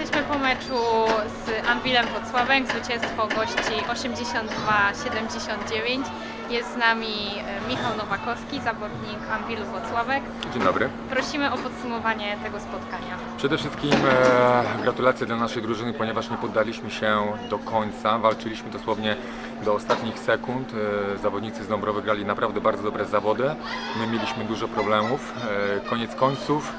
Jesteśmy po meczu z Anwilem Wrocławek, zwycięstwo gości 82-79. Jest z nami e, Michał Nowakowski, zawodnik Anwilu Wrocławek. Dzień dobry. Prosimy o podsumowanie tego spotkania. Przede wszystkim e, gratulacje dla naszej drużyny, ponieważ nie poddaliśmy się do końca. Walczyliśmy dosłownie do ostatnich sekund. E, zawodnicy z Dąbrowy grali naprawdę bardzo dobre zawody. My mieliśmy dużo problemów. E, koniec końców,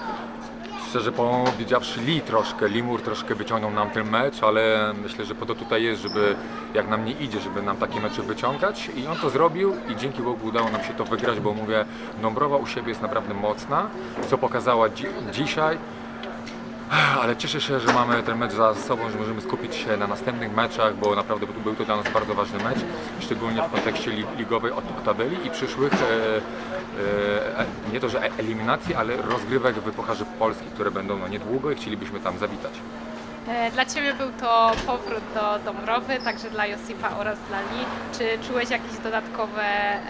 szczerze powiedziawszy, Lee troszkę, Limur troszkę wyciągnął nam ten mecz, ale myślę, że po to tutaj jest, żeby jak nam nie idzie, żeby nam takie mecze wyciągać i on to zrobił i dzięki Bogu udało nam się to wygrać, bo mówię, Dąbrowa u siebie jest naprawdę mocna, co pokazała dzi- dzisiaj. Ale cieszę się, że mamy ten mecz za sobą, że możemy skupić się na następnych meczach, bo naprawdę był- to dla nas bardzo ważny mecz, szczególnie w kontekście li- ligowej tabeli i przyszłych, e, e, e, nie to że e- eliminacji, ale rozgrywek w Pucharze Polski, które będą no, niedługo i chcielibyśmy tam zawitać. E, Dla Ciebie był to powrót do Dąbrowy, także dla Josipa oraz dla Li. Czy czułeś jakieś dodatkowe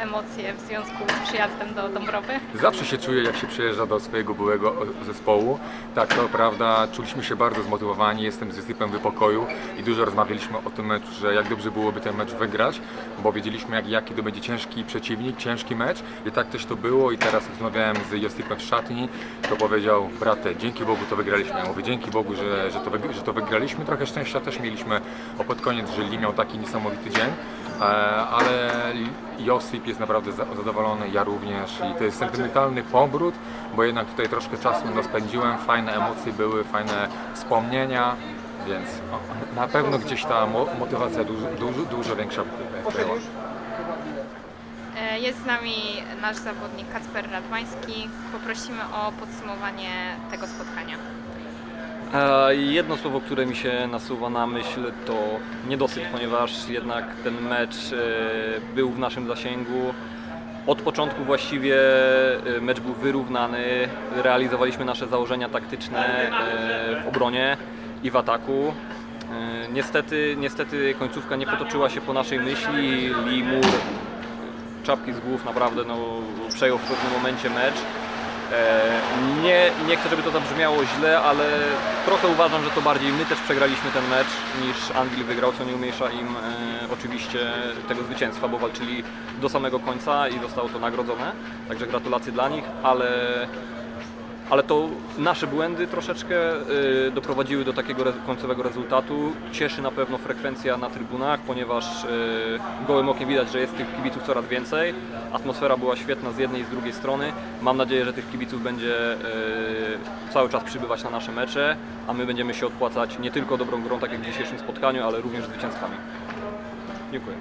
emocje w związku z przyjazdem do Dąbrowy? Zawsze się czuję, jak się przyjeżdża do swojego byłego zespołu. Tak, to prawda, czuliśmy się bardzo zmotywowani, jestem z Josipem w pokoju i dużo rozmawialiśmy o tym meczu, że jak dobrze byłoby ten mecz wygrać, bo wiedzieliśmy, jak, jaki to będzie ciężki przeciwnik, ciężki mecz i tak też to było i teraz rozmawiałem z Josipem w szatni, to powiedział, bratę, dzięki Bogu to wygraliśmy. Ja mówię, dzięki Bogu, że, że, to, wyg- że to wygraliśmy. Trochę szczęścia też mieliśmy o pod koniec, że Li miał taki niesamowity dzień, e, ale Josip jest naprawdę za- zadowolony, ja również i to jest sentymentalny powrót, bo jednak tutaj troszkę czasu no, spędziłem, fajne emocje były, fajne wspomnienia, więc na pewno gdzieś ta mo- motywacja dużo, dużo, dużo większa była. E, Jest z nami nasz zawodnik Kacper Radwański. Poprosimy o podsumowanie tego spotkania. Jedno słowo, które mi się nasuwa na myśl to niedosyt, ponieważ jednak ten mecz e, był w naszym zasięgu. Od początku właściwie e, mecz był wyrównany, realizowaliśmy nasze założenia taktyczne e, w obronie i w ataku. Niestety, niestety końcówka nie potoczyła się po naszej myśli. Limur czapki z głów naprawdę no, przejął w pewnym momencie mecz. E, Nie, nie chcę, żeby to zabrzmiało źle, ale trochę uważam, że to bardziej my też przegraliśmy ten mecz niż Anglii wygrał, co nie umniejsza im e, oczywiście tego zwycięstwa, bo walczyli do samego końca i zostało to nagrodzone. Także gratulacje dla nich, ale, ale to nasze błędy troszeczkę e, doprowadziły do takiego końcowego rezultatu. Cieszy na pewno frekwencja na trybunach, ponieważ e, gołym okiem widać, że jest tych kibiców coraz więcej. Atmosfera była świetna z jednej i z drugiej strony. Mam nadzieję, że tych kibiców będzie e, cały czas przybywać na nasze mecze, a my będziemy się odpłacać nie tylko dobrą grą, tak jak w dzisiejszym spotkaniu, ale również zwycięstwami. Dziękuję.